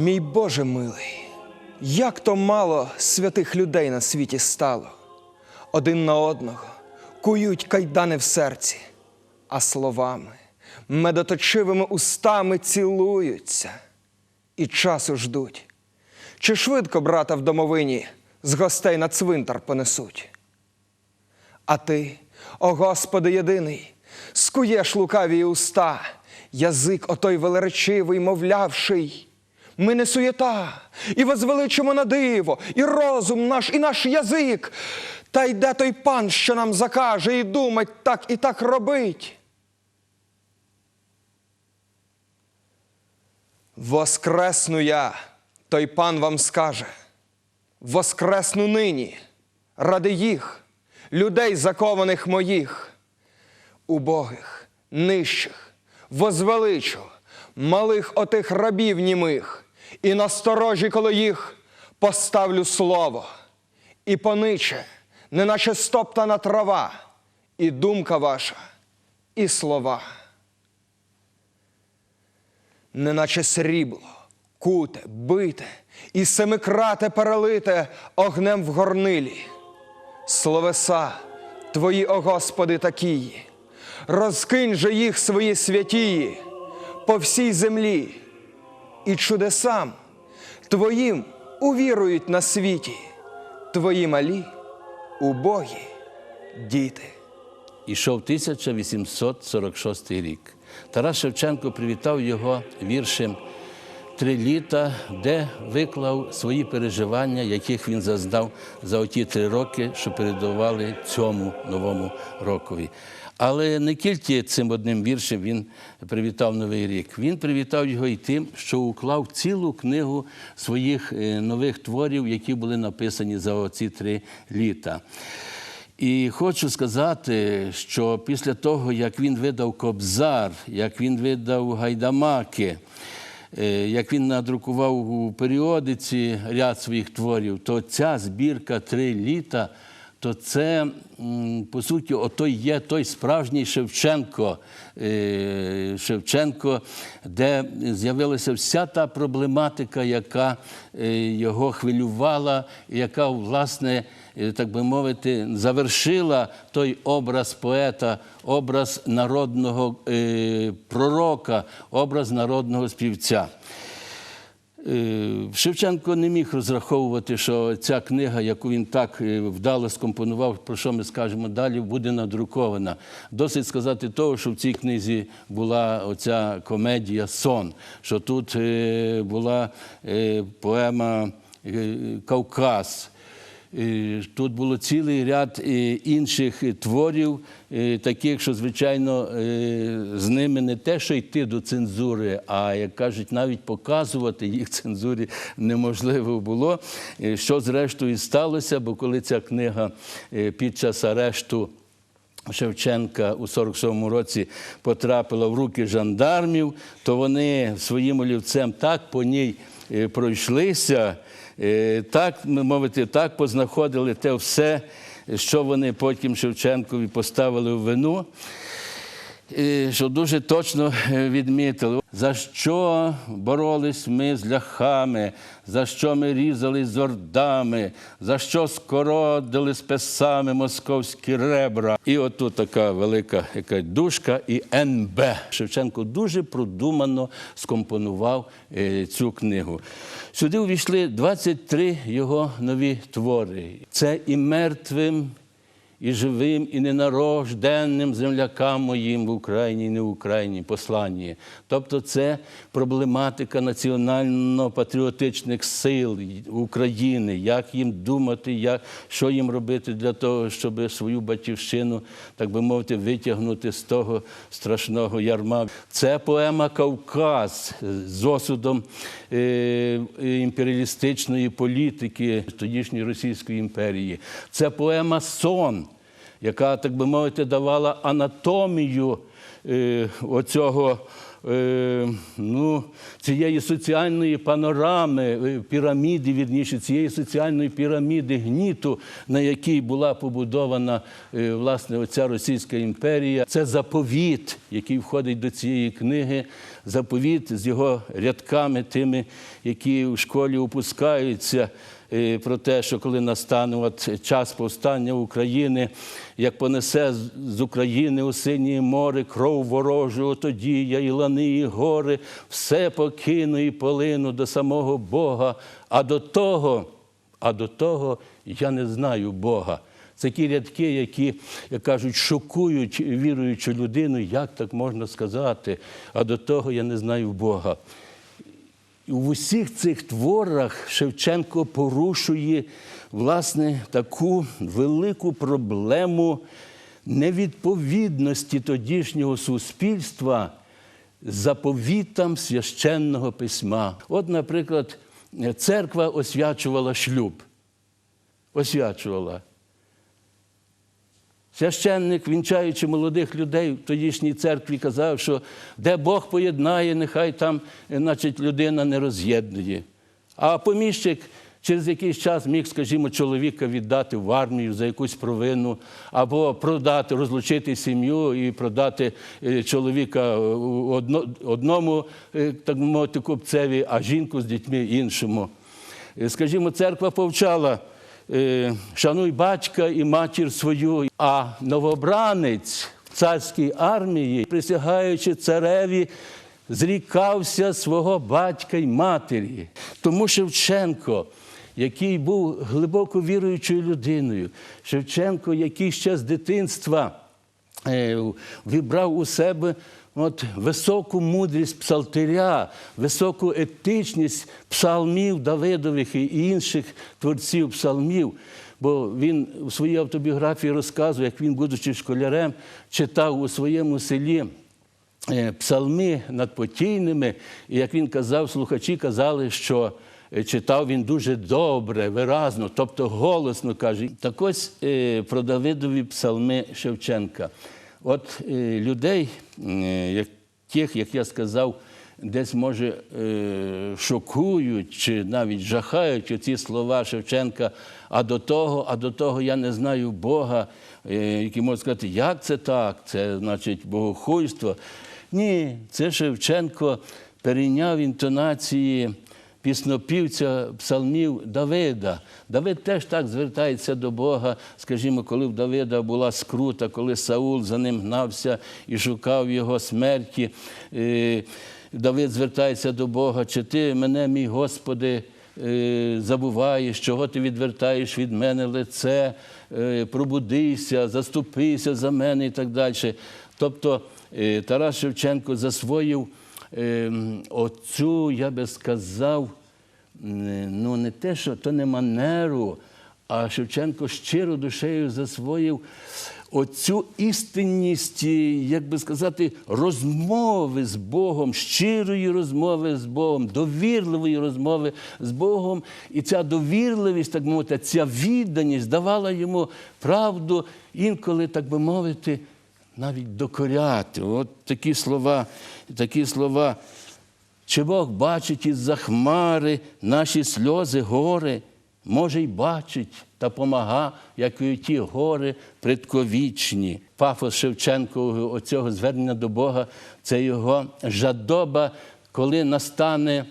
Мій Боже милий, як то мало святих людей на світі стало. Один на одного кують кайдани в серці, а словами, медоточивими устами цілуються і часу ждуть. Чи швидко брата в домовині з гостей на цвинтар понесуть? А ти, о Господи єдиний, скуєш лукаві уста, язик отой велеречивий, мовлявший. Ми не суєта, і возвеличимо на диво, і розум наш, і наш язик. Та йде той пан, що нам закаже, і думать так і так робить. Воскресну я, той пан вам скаже. Воскресну нині, ради їх, людей закованих моїх, убогих, нижчих, возвеличу, малих отих рабів німих, і насторожі коло їх поставлю слово, і пониче, неначе стоптана трава, і думка ваша, і слова. Неначе срібло, куте, бите і семикрате перелите огнем в горнилі. Словеса твої, о Господи, такії, розкинь же їх свої святії по всій землі, і чудесам Твоїм увірують на світі, Твої малі, убогі діти. Ішов 1846 рік. Тарас Шевченко привітав його віршем Три літа, де виклав свої переживання, яких він зазнав за оті три роки, що передували цьому новому рокові. Але не тільки цим одним віршем він привітав Новий рік. Він привітав його і тим, що уклав цілу книгу своїх е, нових творів, які були написані за оці три літа. І хочу сказати, що після того, як він видав Кобзар, як він видав Гайдамаки, е, як він надрукував у періодиці ряд своїх творів, то ця збірка три літа, то це, по суті, ото є той справжній Шевченко, е, Шевченко, де з'явилася вся та проблематика, яка е, його хвилювала, яка, власне, е, так би мовити, завершила той образ поета, образ народного пророка, образ народного співця. Е, Шевченко не міг розраховувати, що ця книга, яку він так е, вдало скомпонував, про що ми скажемо далі, буде надрукована. Досить сказати того, що в цій книзі була оця комедія Сон, що тут е, була поема Кавказ. Тут було цілий ряд е, інших е, творів, е, таких, що, звичайно, з ними не те, що йти до цензури, а як кажуть, навіть показувати їх цензурі неможливо було. Що зрештою сталося, бо коли ця книга під час арешту. Шевченка у 47-му році потрапила в руки жандармів, то вони своїм олівцем так по ній пройшлися, так, ми мовити, так познаходили те все, що вони потім Шевченкові поставили в вину. Що дуже точно е, відмітили, за що боролись ми з ляхами, за що ми різали з ордами, за що скородили з песами московські ребра. І отут така велика яка дужка і НБ. Шевченко дуже продумано скомпонував е, цю книгу. Сюди увійшли 23 його нові твори. Це і мертвим і живим, і ненарожденним землякам моїм в Україні і не в Україні послання. Тобто це проблематика національно-патріотичних сил України, як їм думати, як, що їм робити для того, щоб свою батьківщину, так би мовити, витягнути з того страшного ярма. Це поема Кавказ з осудом е, імперіалістичної політики тодішньої Російської імперії. Це поема Сон яка, так би мовити, давала анатомію е, оцього, е, ну, цієї соціальної панорами, е, піраміди, вірніше, цієї соціальної піраміди гніту, на якій була побудована е, власне оця Російська імперія. Це заповіт, який входить до цієї книги, заповіт з його рядками, тими, які в школі опускаються про те, що коли настане от час повстання України, як понесе з- України у синє море кров ворожу, тоді я і лани, і гори, все покину і полину до самого Бога. А до того, а до того я не знаю Бога. Це ті рядки, які, як кажуть, шокують віруючу людину, як так можна сказати, а до того я не знаю Бога. В усіх цих творах Шевченко порушує власне таку велику проблему невідповідності тодішнього суспільства заповітам священного письма. От, наприклад, церква освячувала шлюб. Освячувала. Священник, вінчаючи молодих людей в тодішній церкві, казав, що де Бог поєднає, нехай там е, значить, людина не роз'єднує. А поміщик через якийсь час міг, скажімо, чоловіка віддати в армію за якусь провину, або продати, розлучити сім'ю і продати е, чоловіка е, одному, так мовити, купцеві, а жінку з дітьми іншому. Скажімо, церква повчала. Е, Шануй батька і матір свою, а новобранець в царській армії, присягаючи цареві, зрікався свого батька й матері. Тому Шевченко, який був глибоко віруючою людиною, Шевченко, який ще з дитинства е, вібрав у себе от, високу мудрість псалтиря, високу етичність псалмів Давидових і інших творців псалмів. Бо він у своїй автобіографії розказує, як він, будучи школярем, читав у своєму селі е, псалми над потійними, і як він казав, слухачі казали, що е, читав він дуже добре, виразно, тобто голосно каже. Так ось е, про Давидові псалми Шевченка. От е, людей, е, яких, як я сказав, десь може е, шокують чи навіть жахають оці слова Шевченка, а до того, а до того я не знаю Бога, які можуть сказати, як це так? Це значить богохульство. Ні, це Шевченко перейняв інтонації піснопівця псалмів Давида. Давид теж так звертається до Бога. Скажімо, коли в Давида була скрута, коли Саул за ним гнався і шукав його смерті. е, Давид звертається до Бога, чи ти мене, мій Господи, е, забуваєш, чого ти відвертаєш від мене лице, е, пробудися, заступися за мене і так далі. Тобто Тарас Шевченко засвоїв оцю, я би сказав, ну не те, що то не манеру, а Шевченко щиро душею засвоїв оцю істинність, як би сказати, розмови з Богом, щирої розмови з Богом, довірливої розмови з Богом. І ця довірливість, так би мовити, ця відданість давала йому правду інколи, так би мовити, навіть докоряти. От такі слова, такі слова. Чи Бог бачить із-за хмари наші сльози, гори? Може, й бачить та помага, як і ті гори предковічні. Пафос Шевченкового оцього звернення до Бога це його жадоба, коли настане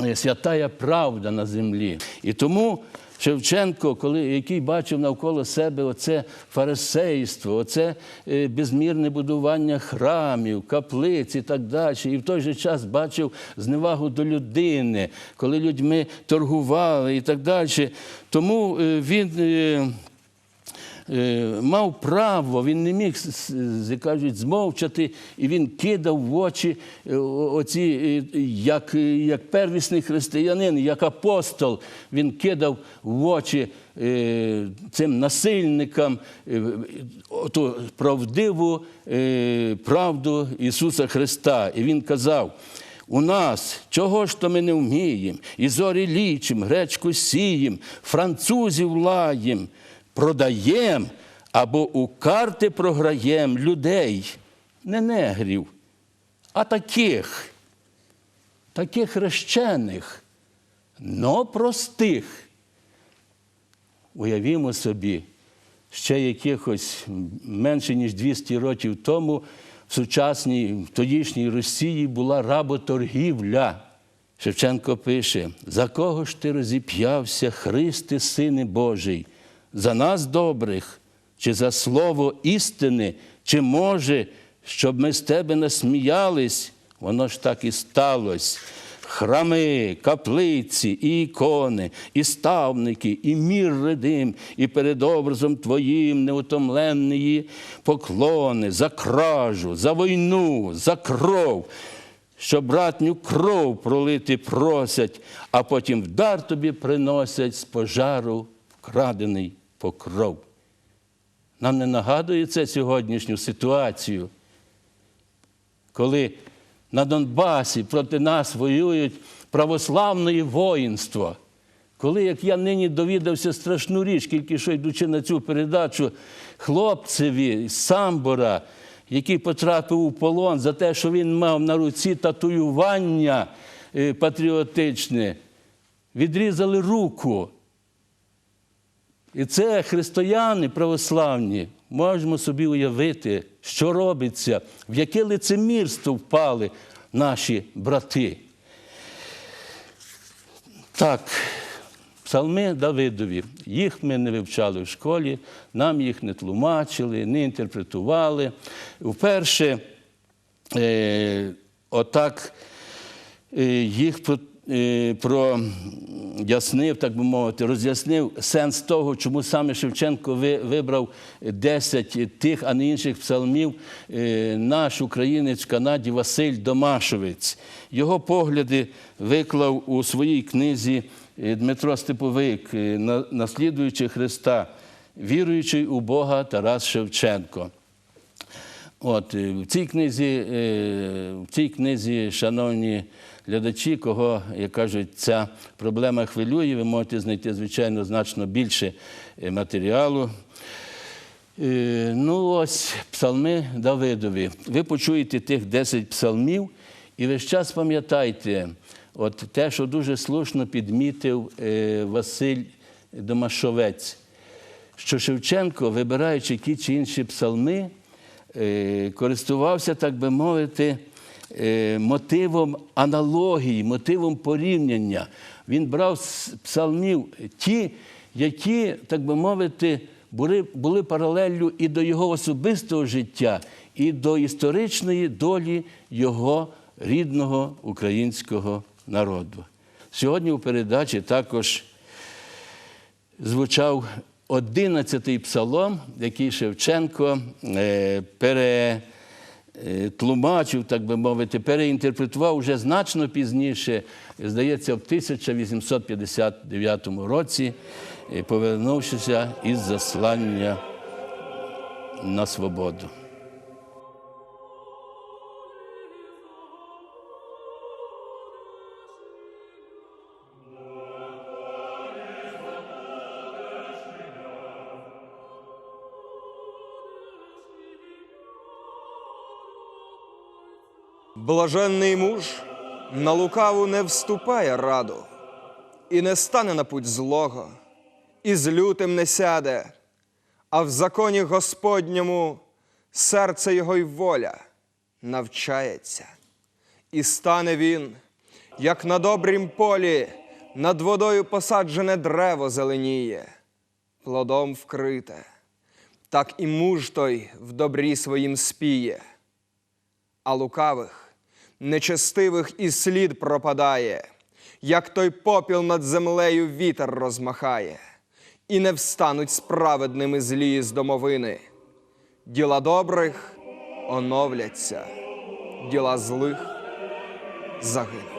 е, святая правда на землі. І тому Шевченко, коли, який бачив навколо себе оце фарисейство, оце е, безмірне будування храмів, каплиць і так далі, і в той же час бачив зневагу до людини, коли людьми торгували і так далі. Тому е, він. Е, мав право, він не міг як кажуть, змовчати, і він кидав в очі е, оці, е, як, як первісний християнин, як апостол, він кидав в очі цим насильникам ту правдиву правду Ісуса Христа. І він казав. У нас чого ж то ми не вміємо? І зорі лічим, гречку сієм, французів лаєм, продаєм або у карти програєм людей. не негрів, а таких, таких хрещених, но простих. Уявімо собі, ще якихось менше ніж 200 років тому в сучасній в тодішній Росії була работоргівля. Шевченко пише: за кого ж ти розіп'явся, Христе, Сине Божий, за нас добрих, чи за слово істини, чи може, щоб ми з тебе насміялись? Воно ж так і сталося. Храми, каплиці, і ікони, і ставники, і мір редим, і перед образом Твоїм неутомленні поклони за кражу, за війну, за кров, що братню кров пролити просять, а потім в дар тобі приносять з пожару вкрадений покров. Нам не нагадує це сьогоднішню ситуацію, коли на Донбасі проти нас воюють православне воїнство. Коли, як я нині довідався страшну річ, тільки що йдучи на цю передачу, хлопцеві з самбора, який потрапив у полон за те, що він мав на руці татуювання е, патріотичне, відрізали руку. І це християни православні, можемо собі уявити, що робиться, в яке лицемірство впали наші брати. Так, псалми Давидові. Їх ми не вивчали в школі, нам їх не тлумачили, не інтерпретували. Вперше, е, отак е, їх про- прояснив, так би мовити, роз'яснив сенс того, чому саме Шевченко ви- вибрав 10 тих, а не інших псалмів, е, наш українець в Канаді Василь Домашовець. Його погляди виклав у своїй книзі е, Дмитро Степовик, е, «На- наслідуючи Христа, віруючий у Бога Тарас Шевченко. От, е, в цій книзі, е, в цій книзі, шановні глядачі, кого, як кажуть, ця проблема хвилює, ви можете знайти, звичайно, значно більше е, матеріалу. Ну, ось псалми Давидові. Ви почуєте тих 10 псалмів, і весь час пам'ятайте, от те, що дуже слушно підмітив Василь Домашовець, що Шевченко, вибираючи ті чи інші псалми, користувався, так би мовити, е, мотивом аналогії, мотивом порівняння. Він брав з псалмів ті, які, так би мовити, були, були паралеллю і до його особистого життя, і до історичної долі його рідного українського народу. Сьогодні у передачі також звучав одинадцятий псалом, який Шевченко е, перетлумачив, так би мовити, переінтерпретував уже значно пізніше, здається, в 1859 році, е, повернувшися із заслання на свободу. Блаженний муж на лукаву не вступає раду, і не стане на путь злого, і з лютим не сяде, а в законі Господньому серце його й воля навчається. І стане він, як на добрім полі, над водою посаджене древо зеленіє, плодом вкрите, так і муж той в добрі своїм спіє а лукавих, нечестивих і слід пропадає, як той попіл над землею вітер розмахає, і не встануть справедними злі з домовини. Діла добрих оновляться, діла злих загинуть.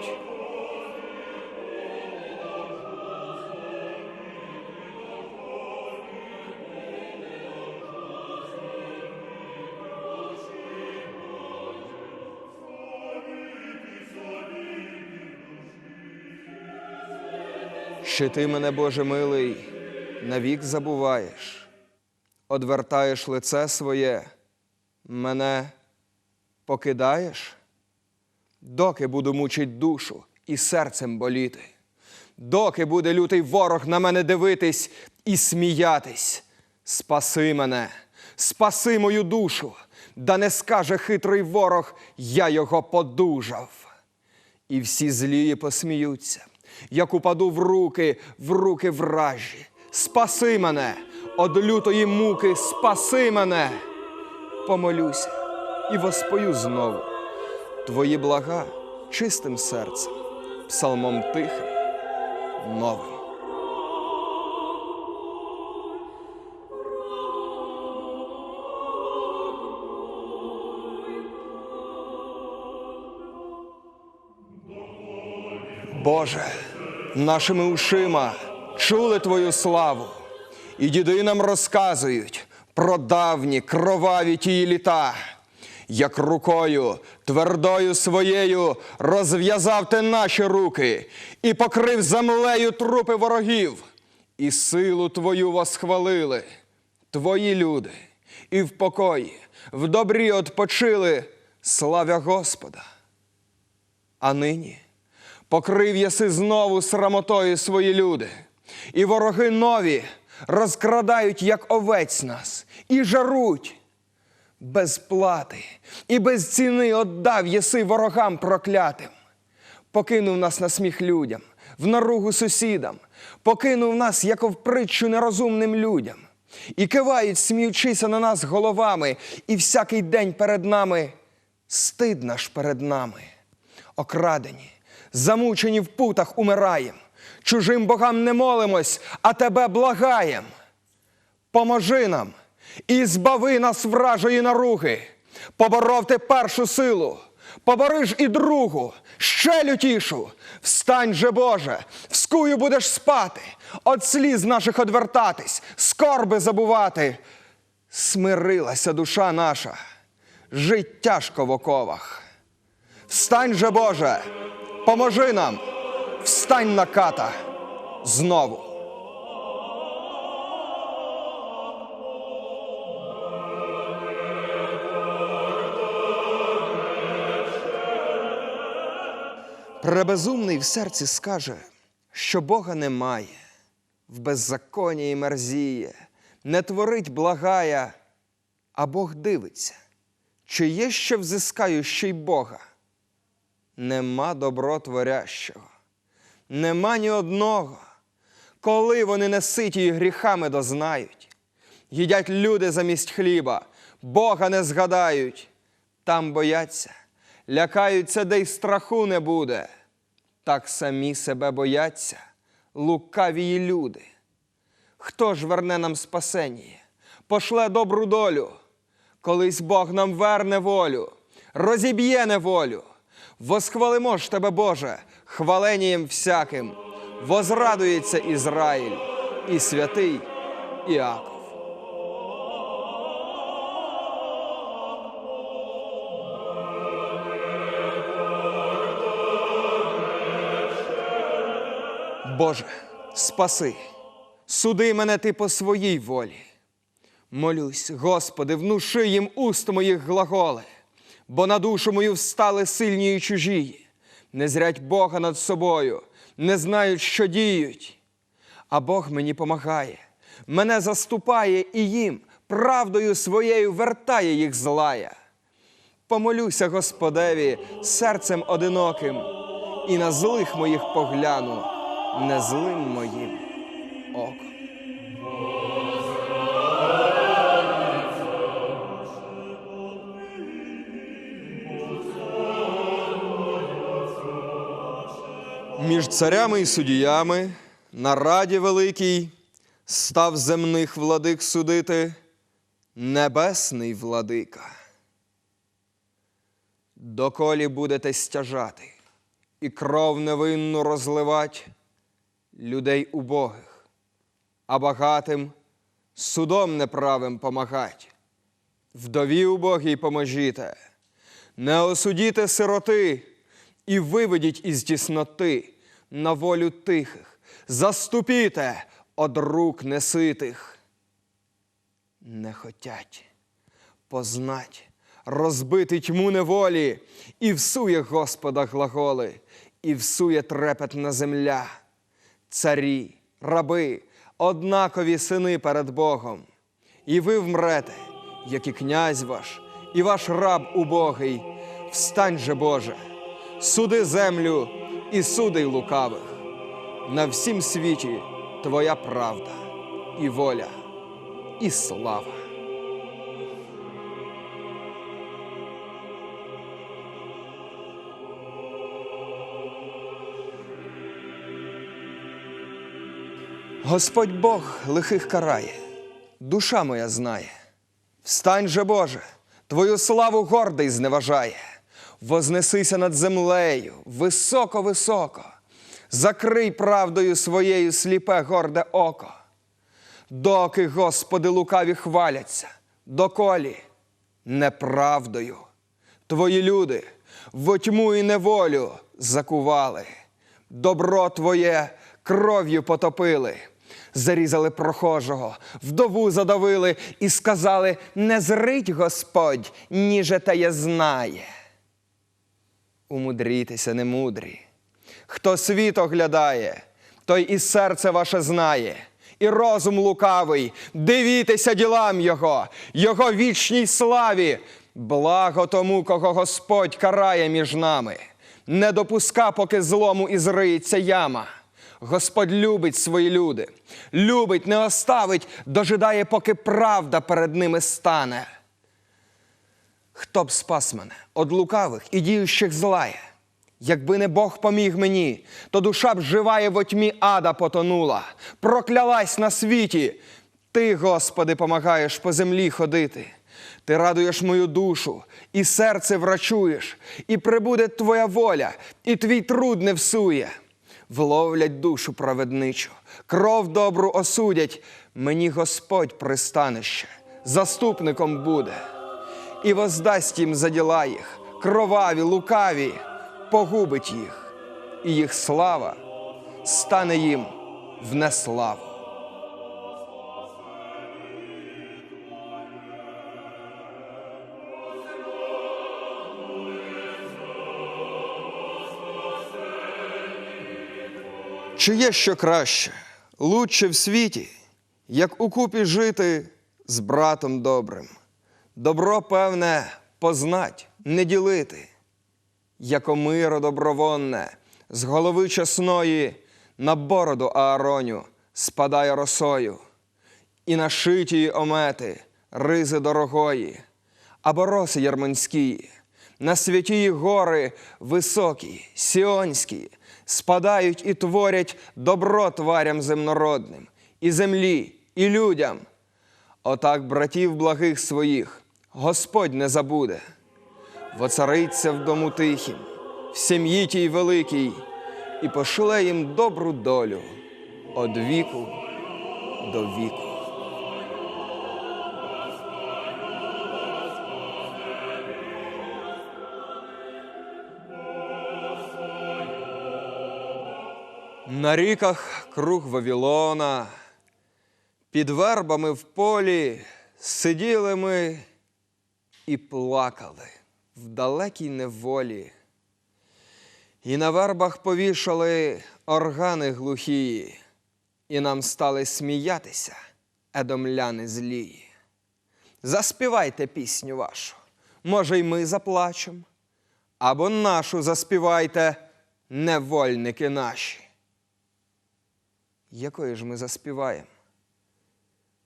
Що ти мене, Боже милий, навік забуваєш, одвертаєш лице своє, мене покидаєш, доки буду мучить душу і серцем боліти, доки буде лютий ворог на мене дивитись і сміятись. Спаси мене, спаси мою душу, да не скаже хитрий ворог, я його подужав. І всі злії посміються, як упаду в руки, в руки вражі. Спаси мене, од лютої муки, спаси мене. Помолюся і воспою знову твої блага чистим серцем, псалмом тихим, новим. Боже, нашими ушима чули Твою славу, і діди нам розказують про давні кроваві тії літа, як рукою твердою своєю розв'язав ти наші руки і покрив землею трупи ворогів, і силу Твою восхвалили, Твої люди, і в покої, в добрі odpoчили, славя Господа. А нині покрив єси знову срамотою свої люди, і вороги нові розкрадають, як овець нас, і жаруть. Без плати і без ціни отдав єси ворогам проклятим. Покинув нас на сміх людям, в наругу сусідам, покинув нас, як в притчу нерозумним людям. І кивають, сміючися на нас головами, і всякий день перед нами стид наш перед нами. Окрадені, замучені в путах умираєм. Чужим богам не молимось, а тебе благаєм. Поможи нам і збави нас вражої наруги. Поборов ти першу силу, побори ж і другу, ще лютішу. Встань же, Боже, вскую будеш спати, от сліз наших одвертатись, скорби забувати. Смирилася душа наша, жить тяжко в оковах. Встань же, Боже, поможи нам, встань на ката знову. Пребезумний в серці скаже, що Бога немає, в беззаконні і мерзіє, не творить благая, а Бог дивиться, чи є ще взискаю ще й Бога. Нема добротворящого, нема ні одного, коли вони не ситі і гріхами дознають. Їдять люди замість хліба, Бога не згадають, там бояться, лякаються, де й страху не буде. Так самі себе бояться, лукавії люди. Хто ж верне нам спасення, пошле добру долю, колись Бог нам верне волю, розіб'є неволю. Восхвалимо ж тебе, Боже, хваленієм всяким, возрадується Ізраїль і святий Іаков. Боже, спаси, суди мене ти по своїй волі. Молюсь, Господи, внуши їм уст моїх глаголи, бо на душу мою встали сильні і чужі, не зрять Бога над собою, не знають, що діють. А Бог мені помагає, мене заступає і їм правдою своєю вертає їх злая. Помолюся Господеві серцем одиноким, і на злих моїх погляну, не злим моїм оком. Між царями і суддями на раді великій став земних владик судити небесний владика. Доколі будете стяжати і кров невинну розливать людей убогих, а багатим судом неправим помагать. Вдові убогій поможіте, не осудіте сироти і виведіть із тісноти на волю тихих, заступіте од рук неситих. Не хотять познать розбити тьму неволі, і всує Господа глаголи, і всує трепетна земля. Царі, раби, однакові сини перед Богом. І ви вмрете, як і князь ваш, і ваш раб убогий. Встань же, Боже, суди землю і суди й лукавих. На всім світі Твоя правда і воля, і слава. Господь Бог лихих карає, душа моя знає. Встань же, Боже, Твою славу гордий зневажає. Вознесися над землею, високо-високо, закрий правдою своєю сліпе горде око. Доки, Господи, лукаві хваляться, доколі неправдою. Твої люди в тьму і неволю закували, добро Твоє кров'ю потопили, зарізали прохожого, вдову задавили і сказали: не зрить Господь, ніже те знає. Умудрітеся, немудрі. Хто світ оглядає, той і серце ваше знає, і розум лукавий, дивітеся ділам Його, Його вічній славі, благо тому, кого Господь карає між нами. Не допуска, поки злому і зриється яма. Господь любить свої люди, любить, не оставить, дожидає, поки правда перед ними стане. Хто б спас мене од лукавих і діючих злає? Якби не Бог поміг мені, то душа б живає во тьмі ада потонула, проклялась на світі. Ти, Господи, помагаєш по землі ходити. Ти радуєш мою душу, і серце врачуєш, і прибуде твоя воля, і твій труд не всує. Вловлять душу праведничу, кров добру осудять. Мені Господь пристанище, заступником буде і воздасть їм за діла їх, кроваві, лукаві, погубить їх, і їх слава стане їм в неславу. Чи є що краще, лучше в світі, як укупі жити з братом добрим? Добро, певне, познать, не ділити, яко миро добровонне, з голови чесної на бороду Аароню спадає росою, і на шитії омети ризи дорогої, або роси ярманські, на святії гори високі, сіонські, спадають і творять добро тварям земнородним, і землі, і людям. Отак братів благих своїх Господь не забуде, воцариться в дому тихім, в сім'ї тій великій, і пошле їм добру долю од віку до віку. На ріках круг Вавилона, під вербами в полі сиділи ми і плакали в далекій неволі. І на вербах повішали органи глухі, і нам стали сміятися, едомляни злії. Заспівайте пісню вашу, може, й ми заплачем, або нашу заспівайте, невольники наші. Якої ж ми заспіваємо?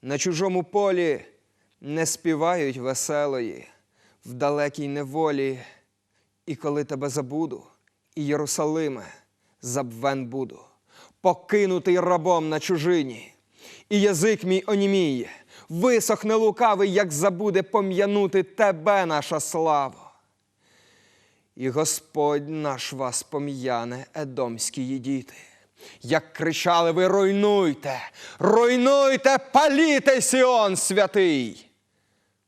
На чужому полі не співають веселої, в далекій неволі, і коли тебе забуду, і Єрусалиме забвен буду, покинутий рабом на чужині, і язик мій оніміє, висохне лукавий, як забуде пом'янути тебе, наша слава. І Господь наш вас пом'яне, едомські діти. Як кричали ви руйнуйте, руйнуйте, паліте Сіон святий.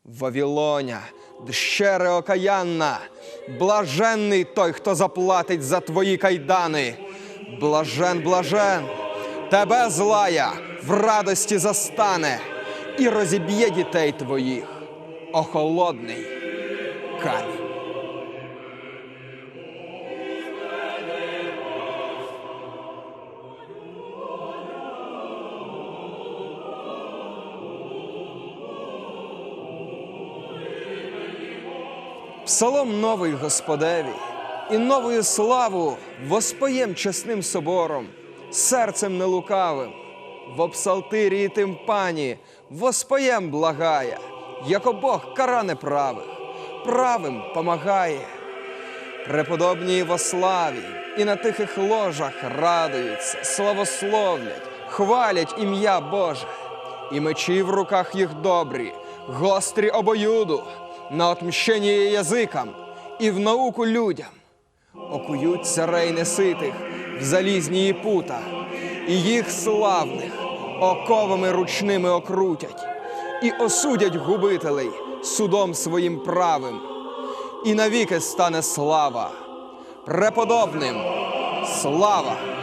Вавілоня, дщере окаянна, блаженний той, хто заплатить за твої кайдани. Блажен, блажен, тебе злая в радості застане і розіб'є дітей твоїх, охолодний камінь. Псалом новий Господеві, і новою славу воспоєм чесним собором, серцем нелукавим, в псалтирі і тимпані воспоєм благає, яко Бог кара неправих, правим помагає. Преподобні во славі і на тихих ложах радуються, славословлять, хвалять ім'я Боже, і мечі в руках їх добрі, гострі обоюду, на отмщення язикам і в науку людям. Окують царей неситих в залізні пута, і їх славних оковами ручними окрутять, і осудять губителей судом своїм правим і навіки стане слава. Преподобним слава!